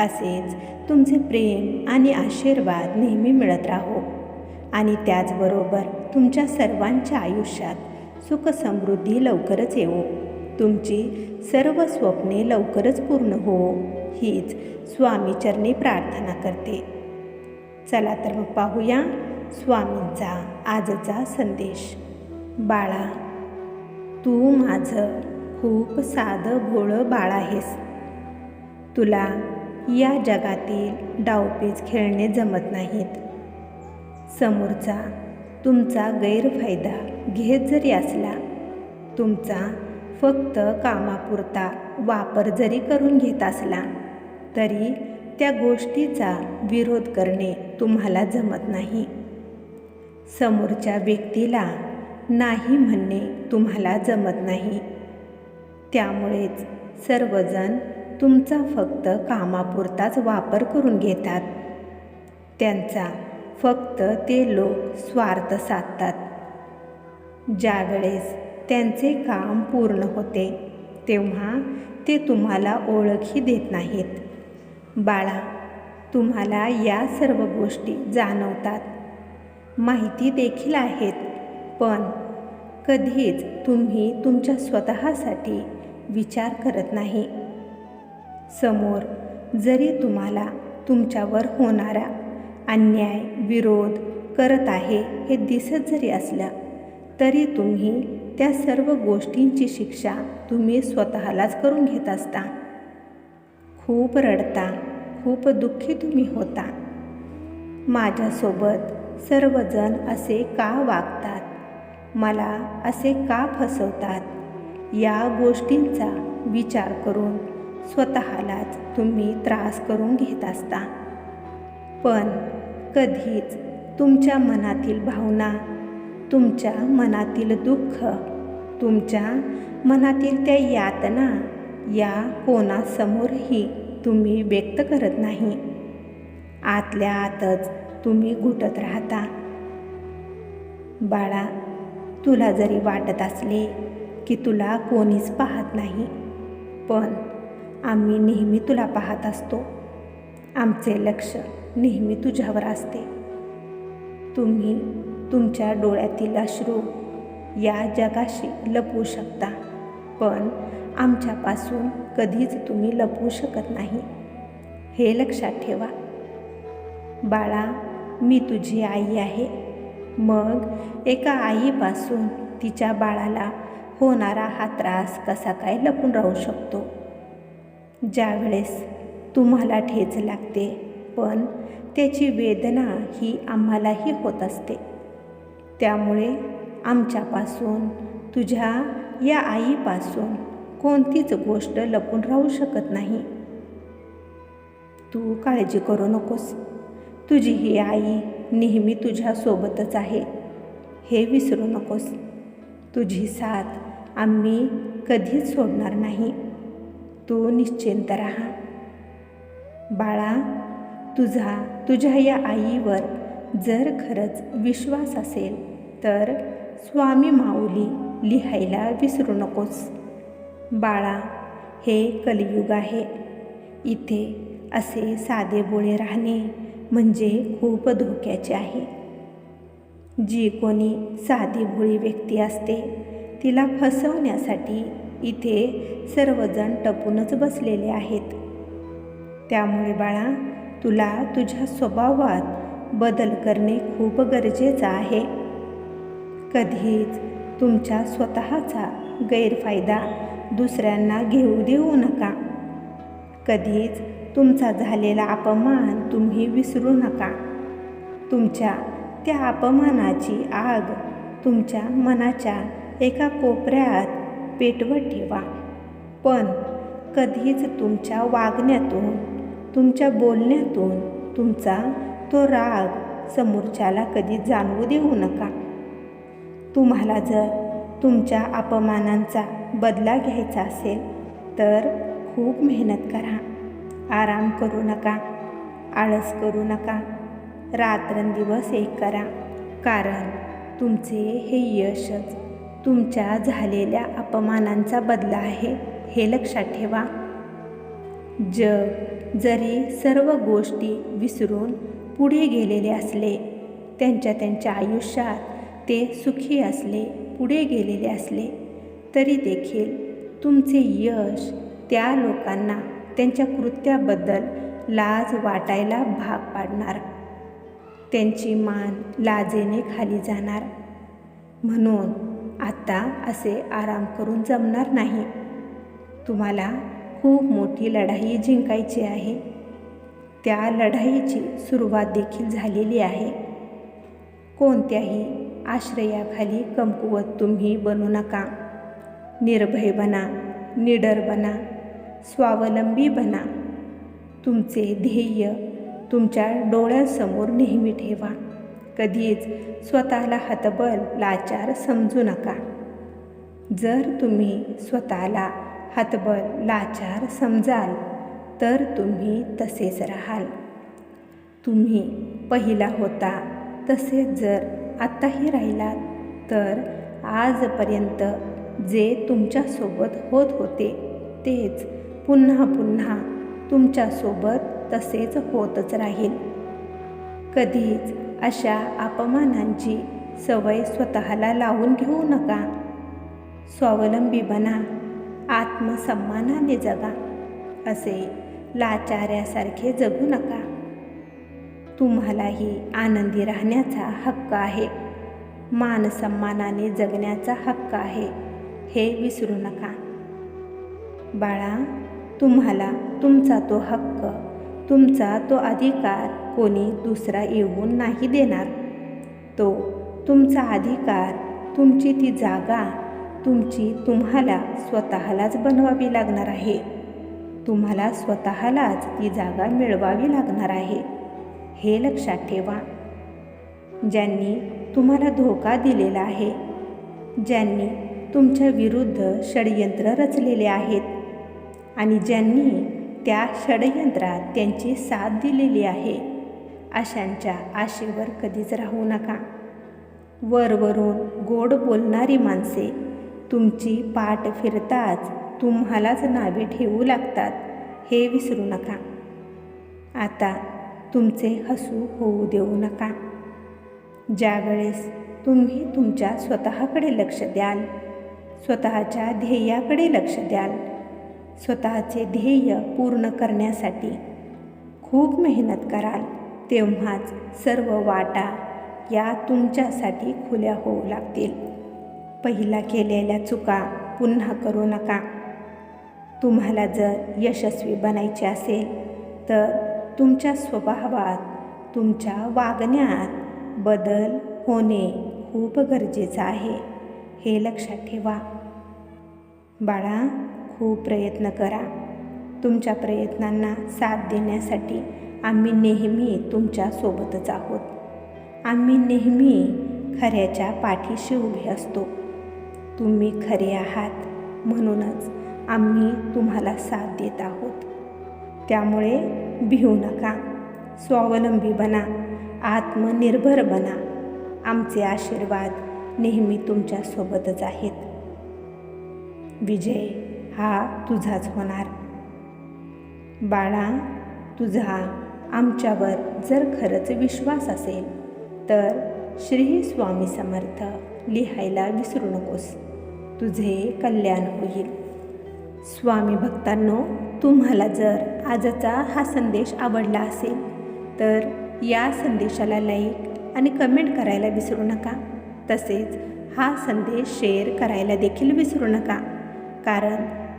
असेच तुमचे प्रेम आणि आशीर्वाद नेहमी मिळत राहो. आणि त्याचबरोबर तुमच्या सर्वांच्या आयुष्यात सुख समृद्धी लवकरच येवो. तुमची सर्व स्वप्ने लवकरच पूर्ण हो हीच स्वामीचरणी प्रार्थना करते. चला तर मग पाहूया स्वामींचा आजचा संदेश. बाळा तू माझं खूप साधं भोळं बाळ आहेस. तुला या जगातील डावपेच खेळणे जमत नाहीत. समोरचा तुमचा गैरफायदा घेत जरी असला तुमचा फक्त कामापुरता वापर जरी करून घेत असला तरी त्या गोष्टीचा विरोध करणे तुम्हाला जमत नाही. समोरच्या व्यक्तीला नाही म्हणणे तुम्हाला जमत नाही. त्यामुळेच सर्वजण तुमचा फक्त कामापुरताच वापर करून घेतात. त्यांचा फक्त ते लोक स्वार्थ साधतात. ज्यावेळेस त्यांचे काम पूर्ण होते तेव्हा ते तुम्हाला ओळखही देत नाहीत. बाळा तुम्हाला या सर्व गोष्टी जाणवतात. माहिती देखील आहेत पण कधीच तुम्ही तुमच्या स्वतःसाठी विचार करत नाही. समोर जरी तुम्हाला तुमच्यावर होणारा अन्याय विरोध करत आहे हे दिसत जरी असलं तरी तुम्ही त्या सर्व गोष्टींची शिक्षा तुम्ही स्वतःलाच करून घेत असता. खूप रडता खूप दुःखी तुम्ही होता. माझ्यासोबत सर्वजण असे का वागतात? मला असे का फसवतात? या गोष्टींचा विचार करून स्वतःलाच तुम्ही त्रास करून घेत असता. पण कधीच तुमच्या मनातील भावना तुमच्या मनातील दुःख तुमच्या मनातील त्या यातना या कोणासमोरही तुम्ही व्यक्त करत नाही. आतल्या आतच तुम्ही घुटत राहता. बाळा तुला जरी वाटत असले की तुला कोणीच पाहत नाही पण आम्ही नेहमी तुला पाहत असतो. आमचे लक्ष नेहमी तुझ्यावर असते. तुम्ही तुमच्या डोळ्यातील अश्रू या जगाशी लपवू शकता पण आमच्यापासून कधीच तुम्ही लपवू शकत नाही. हे लक्षात ठेवा. बाळा मी तुझी आई आहे. मग एका आईपासून तिच्या बाळाला होणारा हा त्रास कसा काय लपून राहू शकतो? ज्यावेळेस तुम्हाला ठेच लागते पण त्याची वेदना ही आम्हालाही होत असते. त्यामुळे आमच्यापासून तुझ्या या आईपासून कोणतीच गोष्ट लपून राहू शकत नाही. तू काळजी करू नकोस. तुझी ही आई नेहमी तुझ्यासोबतच आहे. हे विसरू नकोस. तुझी साथ आम्ही कधीच सोडणार नाही. तू निश्चिंत राहा. बाळा तुझा तुझ्या या आईवर जर खरंच विश्वास असेल तर स्वामी माऊली लिहायला विसरू नकोस. बाळा हे कलियुग आहे. इथे असे साधे बोळे राहणे म्हणजे खूप धोक्याचे आहे. जी कोणी साधी भोळी व्यक्ती असते तिला फसवण्यासाठी इथे सर्वजण टपूनच बसलेले आहेत. त्यामुळे बाळा तुला तुझ्या स्वभावात बदल करणे खूप गरजेचं आहे. कधीच तुमच्या स्वतःचा गैरफायदा दुसऱ्यांना घेऊ देऊ नका. कधीच तुमचा झालेला अपमान तुम्ही विसरू नका. तुमच्या त्या अपमानाची आग तुमच्या मनाच्या एका कोपऱ्यात पेटवत ठेवा. पण कधीच तुमच्या वागण्यातून तुमच्या बोलण्यातून तुमचा तो राग समोरच्याला कधी जाणवू देऊ नका. तुम्हाला जर तुमच्या अपमानांचा बदला घ्यायचा असेल तर खूप मेहनत करा. आराम करू नका आळस करू नका. रात्रंदिवस एक करा कारण तुमचे हे यशच तुमच्या झालेल्या अपमानांचा बदला आहे हे लक्षात ठेवा. जग जरी सर्व गोष्टी विसरून पुढे गेलेले असले त्यांच्या त्यांच्या आयुष्यात ते सुखी असले पुढे गेलेले असले तरी देखील तुमचे यश त्या लोकांना त्यांच्या कृत्याबद्दल लाज वाटायला भाग पाडणार. त्यांची मान लाजेने खाली जाणार. म्हणून आता असे आराम करून जमणार नाही. तुम्हाला खूप मोठी लढाई जिंकायची आहे. त्या लढाईची सुरुवात देखील झालेली आहे. कोणत्याही आश्रयाखाली कमकुवत तुम्ही बनू नका. निर्भय बना निडर बना स्वावलंबी बना. तुमचे ध्येय तुमच्या डोळ्यासमोर नेहमी ठेवा. कधीच स्वतःला हतबल लाचार समजू नका. जर तुम्ही स्वतःला हतबल लाचार समजाल तर तुम्ही तसेच राहाल. तुम्ही पहिला होता तसेच जर आत्ताही राहिलात तर आजपर्यंत जे तुमच्यासोबत होत होते तेच पुन्हा पुन्हा तुमच्यासोबत तसेच होतच राहील. कधीच अशा अपमानांची सवय स्वतःला लावून घेऊ नका. स्वावलंबी बना आत्मसन्मानाने जगा असे लाचाऱ्यासारखे जगू नका. तुम्हालाही आनंदी राहण्याचा हक्क आहे. मानसन्मानाने जगण्याचा हक्क आहे हे विसरू नका. बाळा तुम्हाला तुमचा तो हक्क तुमचा तो अधिकार कोणी दुसरा येऊन नाही देणार. तो तुमचा अधिकार तुमची ती जागा तुमची तुम्हाला स्वतःलाच बनवावी लागणार आहे. तुम्हाला स्वतःलाच ती जागा मिळवावी लागणार आहे. हे लक्षात ठेवा. ज्यांनी तुम्हाला धोका दिलेला आहे ज्यांनी तुमच्या विरुद्ध षडयंत्र रचलेले आहेत आणि ज्यांनी त्या षडयंत्रात त्यांची साथ दिलेली आहे. अशांच्या आशेवर कधीच राहू नका. वरवरून गोड बोलणारी माणसे तुमची पाठ फिरताच तुम्हालाच नावे ठेवू लागतात हे विसरू नका. आता तुमचे हसू होऊ देऊ नका. ज्यावेळेस तुम्ही तुमच्या स्वतःकडे लक्ष द्याल स्वतःच्या ध्येयाकडे लक्ष द्याल स्वतःचे ध्येय पूर्ण करण्यासाठी खूप मेहनत कराल. तेव्हाच सर्व वाटा या तुमच्यासाठी खुल्या होऊ लागतील. पहिला केलेल्या चुका पुन्हा करू नका. तुम्हाला जर यशस्वी बनायचे असेल तर तुमच्या स्वभावात तुमच्या वागण्यात बदल होणे खूप गरजेचं आहे. हे लक्षात ठेवा. बाळा खूप प्रयत्न करा. तुमच्या प्रयत्नांना साथ देण्यासाठी आम्ही नेहमी तुमच्यासोबतच आहोत. आम्ही नेहमी खऱ्याच्या पाठीशी उभे असतो. तुम्ही खरे आहात म्हणूनच आम्ही तुम्हाला साथ देत आहोत. त्यामुळे भिवू नका. स्वावलंबी बना. आत्मनिर्भर बना. आमचे आशीर्वाद नेहमी तुमच्यासोबतच आहेत. विजय. हा तुझाच होणार. बाळा तुझा आमच्यावर जर खरंच विश्वास असेल तर श्री स्वामी समर्थ लिहायला विसरू नकोस. तुझे कल्याण होईल. स्वामी भक्तांनो तुम्हाला जर आजचा हा संदेश आवडला असेल तर या संदेशाला लाईक आणि कमेंट करायला विसरू नका. तसेच हा संदेश शेअर करायला देखील विसरू नका. कारण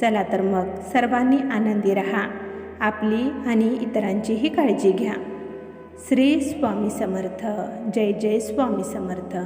चला तर मग सर्वांनी आनंदी रहा. आपली आणि इतरांचीही काळजी घ्या. श्री स्वामी समर्थ. जय जय स्वामी समर्थ.